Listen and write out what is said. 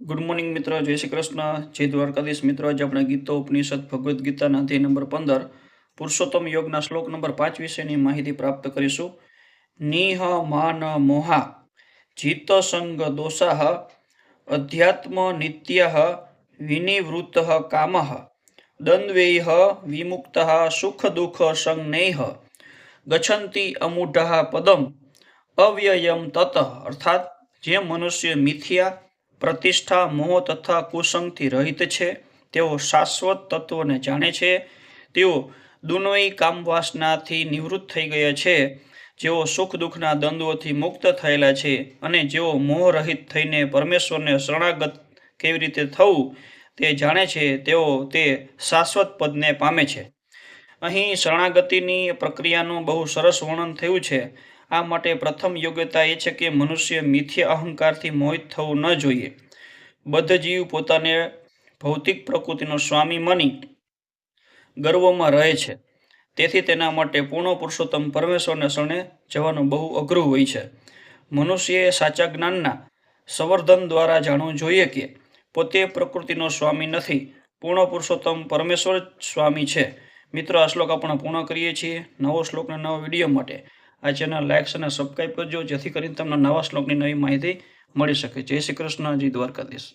Good morning મિત્રો, જય શ્રી કૃષ્ણ. જય દ્વારકાધીશ મિત્રો, આજે આપણે ગીતો, ઉપનિષદ, ભગવદ્ ગીતાના અધ્યાય નંબર પંદર, પુરુષોત્તમ યોગના શ્લોક નંબર પાંચ વિશેની માહિતી પ્રાપ્ત કરીશું. નિહ માન મોહા જીત સંગ દોષાહ અધ્યાત્મ નિત્ય વિનિવૃત્ત કામ, દ્વંદ્વૈઃ વિમુક્ત સુખ દુઃખ સંજ્ઞૈઃ ગચ્છન્તિ અમૂઢ પદમ અવ્યયમ તત, અર્થાત જે મનુષ્ય મિથ્યા પ્રતિષ્ઠા, મોહ તથા કુસંગથી રહિત છે. તેઓ શાશ્વત તત્વોને જાણે છે. તેઓ દુનોઈ કામવાસનાથી નિવૃત્ત થઈ ગયા છે. જેઓ સુખ દુઃખના દ્વંદ્વોથી મુક્ત થયેલા છે અને જેઓ મોહ રહિત થઈને પરમેશ્વરને શરણાગત કેવી રીતે થવું તે જાણે છે. તેઓ તે શાશ્વત પદને પામે છે. અહીં શરણાગતિની પ્રક્રિયાનું બહુ સરસ વર્ણન થયું છે. આ માટે પ્રથમ યોગ્યતા એ છે કે મનુષ્ય મિથ્ય અહંકારથી મોહિત થવું ન જોઈએ. બદ્ધ જીવ પોતાને ભૌતિક પ્રકૃતિનો સ્વામી માની ગર્વમાં રહે છે. તેથી તેના માટે પૂર્ણ પુરુષોત્તમ પરમેશ્વરને શરણે જવાનું બહુ અઘરું હોય છે. મનુષ્યએ સાચા જ્ઞાનના સંવર્ધન દ્વારા જાણવું જોઈએ કે પોતે પ્રકૃતિનો સ્વામી નથી. પૂર્ણ પુરુષોત્તમ પરમેશ્વર સ્વામી છે. મિત્રો, આ શ્લોક આપણે પૂર્ણ કરીએ છીએ નવો શ્લોકને નવો વીડિયો માટે. આ ચેનલ લાઇક્સ અને સબસ્ક્રાઈબ કરજો, જેથી કરીને તમને નવા શ્લોકની નવી માહિતી મળી શકે. જય શ્રી કૃષ્ણજી, દ્વારકાધીશ.